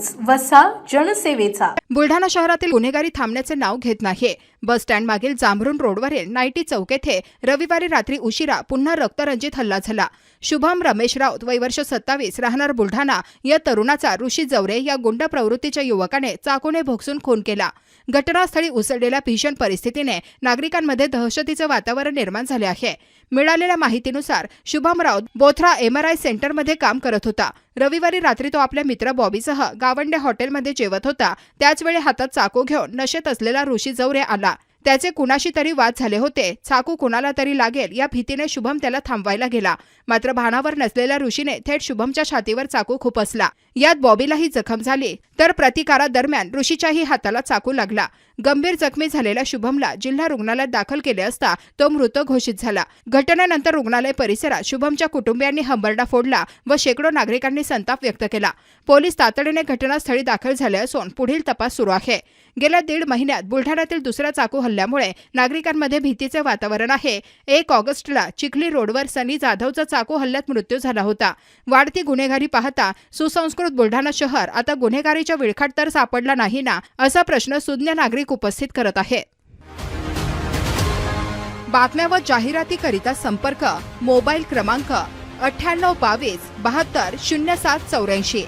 News वसा जनसेवेचा. बुलढाणा शहरातील गुन्हेगारी थांबण्याचे नाव घेत नाही. बस स्टँड मागील जांभरुण रोडवरील नाईटी चौक येथे रविवारी रात्री उशिरा पुन्हा रक्तरंजित हल्ला झाला. शुभम रमेश राऊत वय वर्ष सत्तावीस राहणार बुलढाणा या तरुणाचा ऋषी जवरे या गुंड प्रवृत्तीच्या युवकाने चाकूने भोगसून खून केला. घटनास्थळी उसळलेल्या भीषण परिस्थितीने नागरिकांमध्ये दहशतीचं वातावरण निर्माण झाले आहे. मिळालेल्या माहितीनुसार शुभम राऊत बोथरा एमआरआय सेंटरमध्ये काम करत होता. रविवारी रात्री तो आपल्या मित्र बॉबीसह गावंडे हॉटेलमध्ये जेवत होता. त्याचवेळी हातात चाकू घेऊन नशेत असलेला ऋषी जवरे आला. त्याचे कुणाशी तरी वाद झाले होते. चाकू कुणाला तरी लागेल या भीतीने शुभम त्याला थांबवायला गेला. मात्र भानावर नसलेल्या ऋषीने थेट शुभमच्या छातीवर चाकू खुपसला. यात बॉबीलाही जखम झाली. तर प्रतिकारादरम्यान ऋषीच्याही हाताला चाकू लागला. गंभीर जखमी झालेल्या शुभमला जिल्हा रुग्णालयात दाखल केले असता तो मृत घोषित झाला. घटनेनंतर रुग्णालय परिसरात शुभमच्या कुटुंबियांनी हंबरडा फोडला व शेकडो नागरिकांनी संताप व्यक्त केला. पोलीस तातडीने घटनास्थळी दाखल झाले असून पुढील तपास सुरू आहे. गेल्या दीड महिन्यात बुलढाण्यातील दुसरा चाकू हल्ल्यामुळे नागरिकांमध्ये भीतीचे वातावरण आहे. एक ऑगस्टला चिखली रोडवर सनी जाधवचा चाकू हल्ल्यात मृत्यू झाला होता. वाढती गुन्हेगारी पाहता सुसंस्कृत बुलढाणा शहर आता गुन्हेगारीच्या विळखाट तर सापडला नाही ना असा प्रश्न सुज्ञ नागरिक उपस्थित करत आहेत. बातम्या व जाहिरातीकरिता संपर्क मोबाईल क्रमांक अठ्ठ्याण्णव बावीस बहात्तर शून्य सात चौऱ्याऐंशी.